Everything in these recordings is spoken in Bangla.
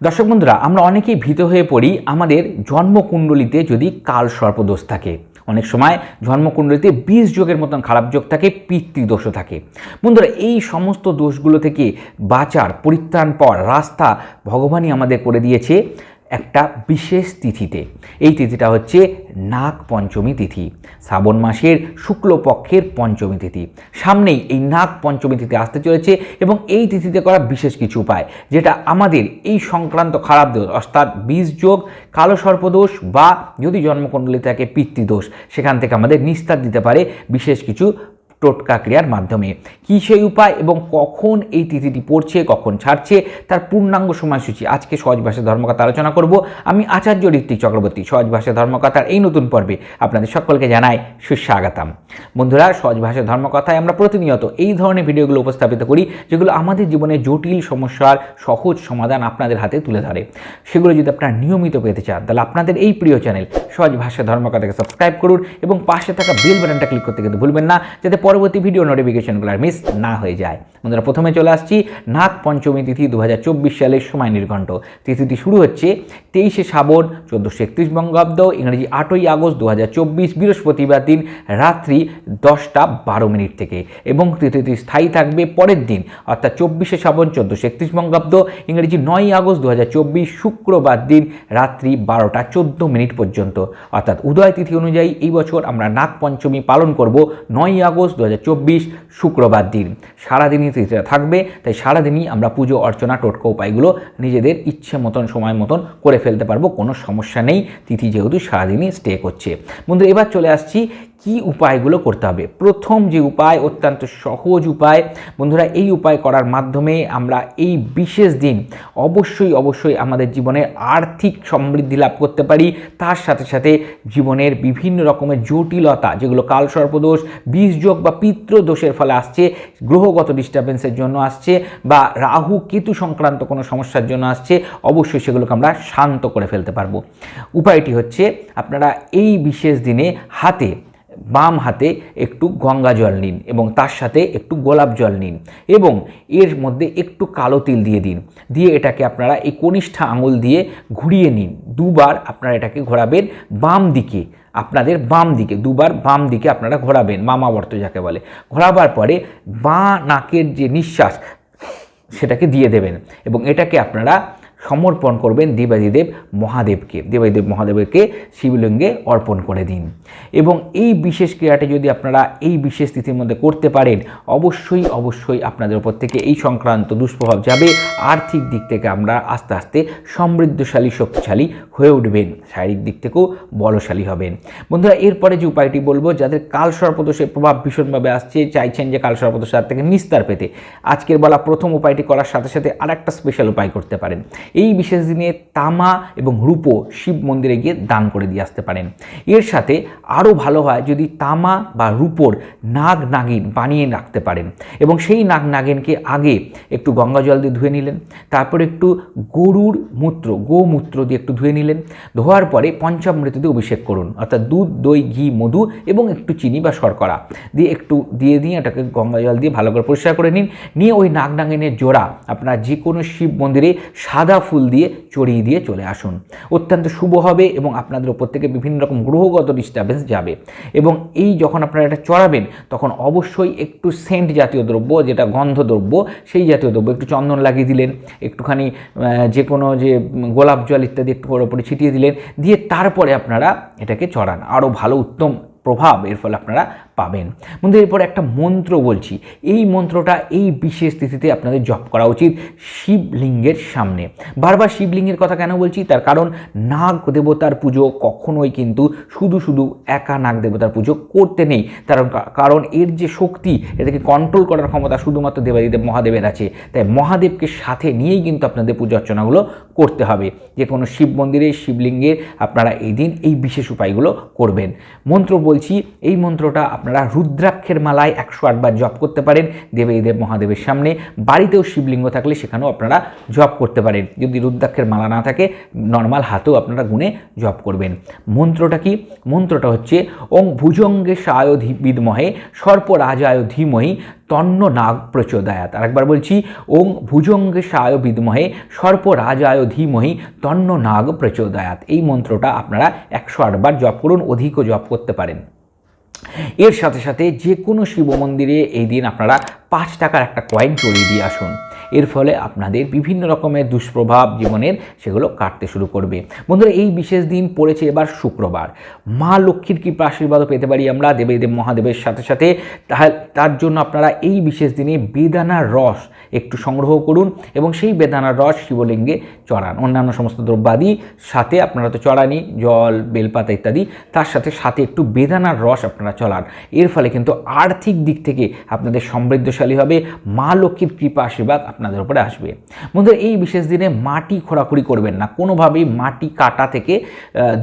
দর্শক বন্ধুরা, আমরা অনেকেই ভীত হয়ে পড়ি আমাদের জন্মকুণ্ডলিতে যদি কাল সর্পদোষ থাকে। অনেক সময় জন্মকুণ্ডলিতে বিষ যোগের মতন খারাপ যোগ থাকে, পিতৃদোষও থাকে। বন্ধুরা, এই সমস্ত দোষগুলো থেকে বাঁচার পরিত্রাণ পর রাস্তা ভগবানই আমাদের করে দিয়েছে। একটা বিশেষ তিথিতে। এই তিথিটা হচ্ছে নাগ পঞ্চমী তিথি, শ্রাবণ মাসের শুক্লপক্ষের পঞ্চমী তিথি। সামনেই এই নাগ পঞ্চমী তিথি আসতে চলেছে এবং এই তিথিতে করা বিশেষ কিছু উপায়, যেটা আমাদের এই সংক্রান্ত খারাপ দোষ, অর্থাৎ বীজ যোগ, কালো সর্পদোষ বা যদি জন্মকুণ্ডলী থাকে পিতৃদোষ সেখান থেকে আমাদের নিস্তার দিতে পারে বিশেষ কিছু টোটকা ক্রিয়ার মাধ্যমে। কী সেই উপায় এবং কখন এই তিথিটি পড়ছে, কখন ছাড়ছে, তার পূর্ণাঙ্গ সময়সূচি আজকে সহজ ভাষা ধর্মকথা আলোচনা করব। আমি আচার্য ঋত্বিক চক্রবর্তী, সহজ ভাষা ধর্মকথার এই নতুন পর্বে আপনাদের সকলকে জানাই সুস্বাগতম। বন্ধুরা, সহজ ভাষা ধর্মকথায় আমরা প্রতিনিয়ত এই ধরনের ভিডিওগুলো উপস্থাপিত করি, যেগুলো আমাদের জীবনে জটিল সমস্যার সহজ সমাধান আপনাদের হাতে তুলে ধরে। সেগুলো যদি আপনারা নিয়মিত পেতে চান, তাহলে আপনাদের এই প্রিয় চ্যানেল সহজ ভাষা ধর্মকথাকে সাবস্ক্রাইব করুন এবং পাশে থাকা বেল বাটনটা ক্লিক করতে কিন্তু ভুলবেন না, যাতে পরবর্তী ভিডিও নোটিফিকেশনগুলো মিস না হয়ে যায়। বন্ধুরা, প্রথমে চলে আসছি নাগ পঞ্চমী তিথি দু হাজার চব্বিশ সালের সময় নির্ঘণ্ট। তিথিটি শুরু হচ্ছে তেইশে শ্রাবণ, চোদ্দোশো একত্রিশ বঙ্গাব্দ, ইংরেজি আটই আগস্ট দু হাজার চব্বিশ, বৃহস্পতিবার দিন রাত্রি দশটা বারো মিনিট থেকে। এবং তিথিটি স্থায়ী থাকবে পরের দিন, অর্থাৎ চব্বিশে শ্রাবণ, চোদ্দোশো একত্রিশ বঙ্গাব্দ, ইংরেজি নয়ই আগস্ট দু হাজার চব্বিশ, শুক্রবার দিন রাত্রি বারোটা চোদ্দ মিনিট পর্যন্ত। অর্থাৎ উদয় তিথি অনুযায়ী এই বছর আমরা নাগ পঞ্চমী পালন করব নয়ই আগস্ট দু হাজার চব্বিশ শুক্রবার দিন। সারাদিনই তিথিটা থাকবে, তাই সারাদিনই আমরা পুজো, অর্চনা, টোটকা উপায়গুলো নিজেদের ইচ্ছে মতন, সময় মতন করে ফেলতে পারব, কোনো সমস্যা নেই। তিথি যেহেতু সারাদিনই স্টে করছে। বন্ধু এবার চলে আসছি কি উপায়গুলো করতে হবে? প্রথম যে উপায়, অত্যন্ত সহজ উপায়, বন্ধুরা এই উপায় করার মাধ্যমে আমরা এই বিশেষ দিন অবশ্যই অবশ্যই আমাদের জীবনের আর্থিক সমৃদ্ধি লাভ করতে পারি। তার সাথে সাথে জীবনের বিভিন্ন রকমের জটিলতা, যেগুলো কাল সর্পদোষ বীজযোগ বা পিতৃদোষের ফলে আসছে, গ্রহগত ডিস্টারবেন্সের জন্য আসছে বা রাহু কেতু সংক্রান্ত কোনো সমস্যার জন্য আসছে, অবশ্যই সেগুলোকে আমরা শান্ত করে ফেলতে পারব। উপায়টি হচ্ছে আপনারা এই বিশেষ দিনে হাতে বাম হাতে একটু গঙ্গা জল নিন এবং তার সাথে একটু গোলাপ জল নিন এবং এর মধ্যে একটু কালো তিল দিয়ে দিন। দিয়ে এটাকে আপনারা এই কনিষ্ঠা আঙুল দিয়ে ঘুরিয়ে নিন। দুবার আপনারা এটাকে ঘোরাবেন বাম দিকে, আপনাদের বাম দিকে, দুবার বাম দিকে আপনারা ঘোরাবেন, মামাবর্ত যাকে বলে। ঘোরাবার পরে বাঁ নাকের যে নিঃশ্বাস, সেটাকে দিয়ে দেবেন এবং এটাকে আপনারা সমর্পণ করবেন দেবাদিদেব মহাদেবকে। দেবাদিদেব মহাদেবকে শিবলিঙ্গে অর্পণ করে দিন। এবং এই বিশেষ ক্রিয়াটি যদি আপনারা এই বিশেষ তিথির মধ্যে করতে পারেন, অবশ্যই অবশ্যই আপনাদের উপর থেকে এই সংক্রান্ত দুষ্প্রভাব যাবে। আর্থিক দিক থেকে আমরা আস্তে আস্তে সমৃদ্ধশালী, শক্তিশালী হয়ে উঠবেন। শারীরিক দিক থেকেও বলশালী হবেন। বন্ধুরা, এরপরে যে উপায়টি বলব, যাদের কাল সর্পদোষের প্রভাব ভীষণভাবে আসছে, চাইছেন যে কাল সর্পদোষের হাত থেকে নিস্তার পেতে, আজকের বলা প্রথম উপায়টি করার সাথে সাথে আরেকটা স্পেশাল উপায় করতে পারেন। এই বিশেষ দিনে তামা এবং রূপো শিব মন্দিরে গিয়ে দান করে দিয়ে আসতে পারেন। এর সাথে আরও ভালো হয় যদি তামা বা রূপোর নাগ নাগিন বানিয়ে রাখতে পারেন এবং সেই নাগ নাগিনকে আগে একটু গঙ্গা জল দিয়ে ধুয়ে নিলেন, তারপর একটু গরুর মূত্র, গোমূত্র দিয়ে একটু ধুয়ে নিলেন, ধোয়ার পরে পঞ্চামৃত দিয়ে অভিষেক করুন, অর্থাৎ দুধ, দই, ঘি, মধু এবং একটু চিনি বা শর্করা দিয়ে একটু দিয়ে দিয়ে এটাকে গঙ্গা জল দিয়ে ভালো করে পরিষ্কার করে নিন। নিয়ে ওই নাগ নাগিনের জোড়া আপনার যে কোনো শিব মন্দিরে সাদা ফুল দিয়ে চড়িয়ে দিয়ে চলে আসুন। অত্যন্ত শুভ হবে এবং আপনাদের ওপর থেকে বিভিন্ন রকম গ্রহগত ডিস্টারবেন্স যাবে। এবং এই যখন আপনারা এটা চড়াবেন, তখন অবশ্যই একটু সেন্ট জাতীয় দ্রব্য, যেটা গন্ধ দ্রব্য সেই জাতীয় দ্রব্য, একটু চন্দন লাগিয়ে দিলেন, একটুখানি যে কোনো যে গোলাপ জল ইত্যাদি একটু ওপরে ছিটিয়ে দিলেন, দিয়ে তারপরে আপনারা এটাকে চড়ান। আরও ভালো, উত্তম প্রভাব, এর ফলে আপনারা পাবেন। বন্ধু, এরপর একটা মন্ত্র বলছি। এই মন্ত্রটা এই বিশেষ তিথিতে আপনাদের জপ করা উচিত শিবলিঙ্গের সামনে। বারবার শিবলিঙ্গের কথা কেন বলছি? তার কারণ নাগ দেবতার পুজো কখনোই কিন্তু শুধু শুধু একা নাগ দেবতার পুজো করতে নেই। তার কারণ এর যে শক্তি, এটাকে কন্ট্রোল করার ক্ষমতা শুধুমাত্র দেবাদিদেব মহাদেবের আছে। তাই মহাদেবকে সাথে নিয়েই কিন্তু আপনাদের পুজো অর্চনাগুলো করতে হবে। যে কোনো শিব মন্দিরে শিবলিঙ্গের আপনারা এই দিন এই বিশেষ উপায়গুলো করবেন। মন্ত্র বলছি, এই মন্ত্রটা আপনারা আপনারা রুদ্রাক্ষের মালায় একশো আটবার জপ করতে পারেন দেবে দেব মহাদেবের সামনে। বাড়িতেও শিবলিঙ্গ থাকলে সেখানেও আপনারা জপ করতে পারেন। যদি রুদ্রাক্ষের মালা না থাকে, নর্মাল হাতেও আপনারা গুনে জপ করবেন। মন্ত্রটা কি? মন্ত্রটা হচ্ছে, ওং ভুজঙ্গে সায় বিদমহে, সর্পরাজায় ধীমহি, তন্ন নাগ প্রচোদয়াত। আরেকবার বলছি, ওং ভুজঙ্গে সায় বিদমহে, সর্পরাজায় ধীমহি, তন্ন নাগ প্রচোদয়াত। এই মন্ত্রটা আপনারা একশো আটবার জপ করুন, অধিকও জপ করতে পারেন। এর সাথে সাথে যে কোনো শিব মন্দিরে এই দিন আপনারা পাঁচ টাকার একটা কয়েন চড়িয়ে দিয়ে আসুন। এর ফলে আপনাদের বিভিন্ন রকমের দুষ্প্রভাব জীবনের সেগুলো কাটতে শুরু করবে। বন্ধুরা, এই বিশেষ দিন পড়েছে এবার শুক্রবার। মা লক্ষ্মীর কৃপা আশীর্বাদও পেতে পারি আমরা, দেবেদেব মহাদেবের সাথে সাথে। তার জন্য আপনারা এই বিশেষ দিনে বেদানার রস একটু সংগ্রহ করুন এবং সেই বেদানার রস শিবলিঙ্গে চড়ান। অন্যান্য সমস্ত দ্রব্যাদি সাথে আপনারা তো চড়ানি জল, বেলপাতা ইত্যাদি, তার সাথে সাথে একটু বেদানার রস আপনারা চলান এর ফলে কিন্তু আর্থিক দিক থেকে আপনাদের সমৃদ্ধশালী হবে। মা লক্ষ্মীর কৃপা আশীর্বাদ আপনাদের উপরে আসবে। বন্ধুরা, এই বিশেষ দিনে মাটি খোরাখুরি করবেন না। কোনোভাবেই মাটি কাটা থেকে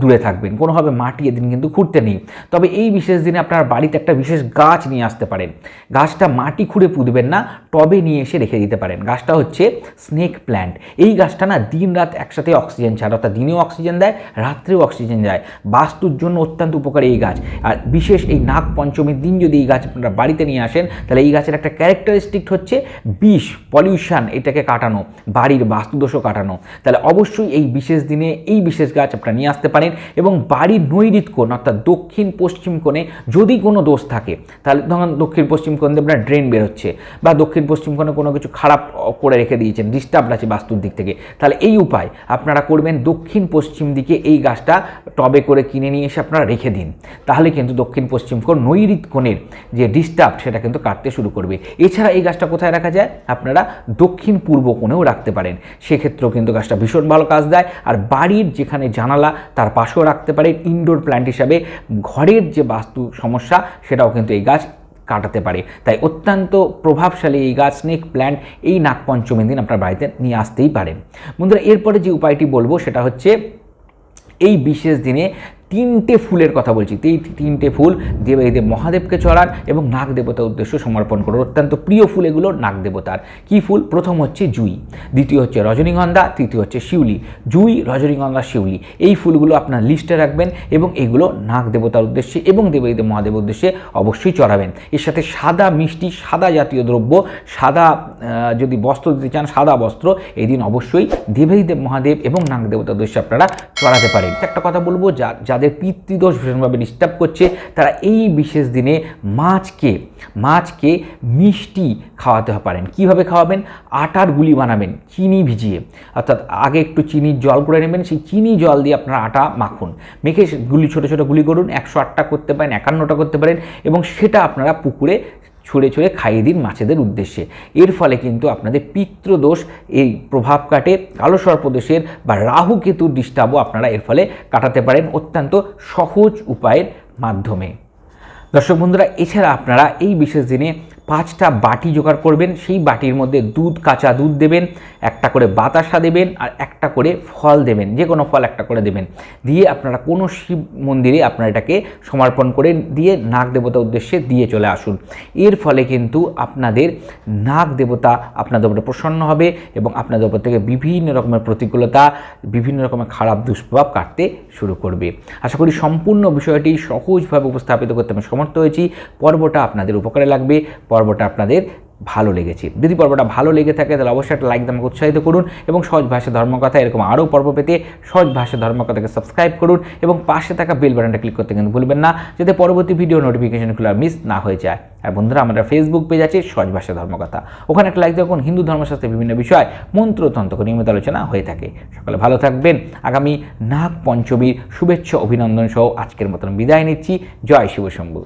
দূরে থাকবেন। কোনোভাবে মাটি এদিন কিন্তু খুঁড়তে নেই। তবে এই বিশেষ দিনে আপনার বাড়িতে একটা বিশেষ গাছ নিয়ে আসতে পারেন। গাছটা মাটি খুঁড়ে পুঁতবেন না, টবে নিয়ে এসে রেখে দিতে পারেন। গাছটা হচ্ছে স্নেক প্ল্যান্ট। এই গাছটা না দিন রাত একসাথে অক্সিজেন ছাড়ে, অর্থাৎ দিনেও অক্সিজেন দেয়, রাত্রেও অক্সিজেন যায়। বাস্তুর জন্য অত্যন্ত উপকারী এই গাছ। আর বিশেষ এই নাগ পঞ্চমীর দিন যদি এই গাছ আপনারা বাড়িতে নিয়ে আসেন, তাহলে এই গাছের একটা ক্যারেক্টারিস্টিক হচ্ছে বিষ পলিউশন এটাকে কাটানো, বাড়ির বাস্তুদোষও কাটানো। তাহলে অবশ্যই এই বিশেষ দিনে এই বিশেষ গাছ আপনারা নিয়ে আসতে পারেন এবং বাড়ির নৈরিত কোণ অর্থাৎ দক্ষিণ পশ্চিম কোণে যদি কোনো দোষ থাকে, তাহলে ধরুন দক্ষিণ পশ্চিম কোণ দিয়ে আপনার ড্রেন বেরোচ্ছে বা দক্ষিণ পশ্চিম কোণে কোনো কিছু খারাপ করে রেখে দিয়েছেন ডিস্টার্ব আছে বাস্তুর দিক থেকে, তাহলে এই উপায় আপনারা করবেন দক্ষিণ পশ্চিম দিকে এই গাছটা টবে করে কিনে নিয়ে এসে আপনারা রেখে দিন। তাহলে কিন্তু দক্ষিণ পশ্চিম কোণ নৈরিত কোণের যে ডিস্টার্ব সেটা কিন্তু কাটতে শুরু করবে। এছাড়া এই গাছটা কোথায় রাখা যায়? আপনারা দক্ষিণ পূর্ব কোণেও রাখতে পারেন। সেক্ষেত্রেও কিন্তু গাছটা ভীষণ ভালো কাজ দেয়। আর বাড়ির যেখানে জানালা, তার পাশেও রাখতে পারেন ইনডোর প্ল্যান্ট হিসাবে। ঘরের যে বাস্তু সমস্যা, সেটাও কিন্তু এই গাছ কাটাতে পারে। তাই অত্যন্ত প্রভাবশালী এই গাছ স্নেক প্ল্যান্ট এই নাগপঞ্চমীর দিন আপনার বাড়িতে নিয়ে আসতেই পারেন। বন্ধুরা, এরপরে যে উপায়টি বলব, সেটা হচ্ছে এই বিশেষ দিনে তিনটে ফুলের কথা বলছি। এই তিনটে ফুল, দেব দেব মহাদেবকে চড়ান এবং নাগ দেবতার উদ্দেশ্য সমর্পণ করুন অত্যন্ত প্রিয় ফুল এগুলো নাগ দেবতার। কী ফুল? প্রথম হচ্ছে জুই, দ্বিতীয় হচ্ছে রজনীগন্ধা, তৃতীয় হচ্ছে শিউলি। জুই, রজনীগন্ধা, শিউলি, এই ফুলগুলো আপনার লিস্টে রাখবেন এবং এগুলো নাগ দেবতার উদ্দেশ্যে এবং দেব মহাদেবের উদ্দেশ্যে অবশ্যই চড়াবেন। এর সাথে সাদা মিষ্টি, সাদা জাতীয় দ্রব্য, সাদা যদি বস্ত্র দিতে চান, সাদা বস্ত্র, এই দিন অবশ্যই দেব মহাদেব এবং নাগ দেবতার উদ্দেশ্যে আপনারা চড়াতে পারেন। একটা কথা বলব যা যাদের পিতৃদোষ ভীষণভাবে ডিস্টার্ব করছে। তারা এই বিশেষ দিনে মাছকে মাছকে মিষ্টি খাওয়াতে পারেন। কীভাবে খাওয়াবেন? আটার গুলি বানাবেন, চিনি ভিজিয়ে। অর্থাৎ আগে একটু চিনির জল করে নেবেন, সেই চিনি জল দিয়ে আপনার আটা মাখুন। মেখে গুলি, ছোটো ছোটো গুলি করুন, একশো আটটা করতে পারেন, একান্নটা করতে পারেন এবং সেটা আপনারা পুকুরে ছুঁড়ে ছুঁড়ে খাইয়ে দিন মাছেদের উদ্দেশ্যে। এর ফলে কিন্তু আপনাদের পিতৃদোষ এই প্রভাব কাটে। কালো সর্পদোষের বা রাহু কেতুর ডিস্টার্বও আপনারা এর ফলে কাটাতে পারেন অত্যন্ত সহজ উপায়ের মাধ্যমে। দর্শক বন্ধুরা, এছাড়া আপনারা এই বিশেষ দিনে পাঁচটা বাটি জোগাড় করবেন, সেই বাটির মধ্যে দুধ, কাঁচা দুধ দেবেন, একটা করে বাতাসা দেবেন আর একটা করে ফল দেবেন, যে কোনো ফল একটা করে দেবেন। দিয়ে আপনারা কোনো শিব মন্দিরে আপনারা এটাকে সমর্পণ করে দিয়ে নাগ দেবতা উদ্দেশ্যে দিয়ে চলে আসুন। এর ফলে কিন্তু আপনাদের নাগ দেবতা আপনাদের উপরে প্রসন্ন হবে এবং আপনাদের উপর থেকে বিভিন্ন রকমের প্রতিকূলতা, বিভিন্ন রকমের খারাপ দুষ্প্রভাব কাটতে শুরু করবে। আশা করি সম্পূর্ণ বিষয়টি সহজভাবে উপস্থাপিত করতে আমি সমর্থ হয়েছি। পর্বটা আপনাদের উপকারে লাগবে। পর্বটা আপনাদের ভালো লেগেছে। যদি পর্বটা ভালো লেগে থাকে, তাহলে অবশ্যই একটা লাইক আমাকে উৎসাহিত করুন এবং সহজ ভাষা ধর্মকথা এরকম আরও পর্ব পেতে সহজ ভাষা ধর্মকথাকে সাবস্ক্রাইব করুন এবং পাশে থাকা বেল বাটনটা ক্লিক করতে কিন্তু ভুলবেন না, যাতে পরবর্তী ভিডিও নোটিফিকেশনগুলো মিস না হয়ে যায়। আর বন্ধুরা, আমাদের ফেসবুক পেজ আছে সহজ ভাষা ধর্মকথা। ওখানে একটা লাইক দেখুন হিন্দু ধর্মশাস্ত্রের বিভিন্ন বিষয়, মন্ত্রতন্ত্র নিয়মিত আলোচনা হয়ে থাকে। সকলে ভালো থাকবেন। আগামী নাগ পঞ্চমীর শুভেচ্ছা, অভিনন্দন সহ আজকের মতন বিদায় নিচ্ছি। জয় শিবশম্ভু।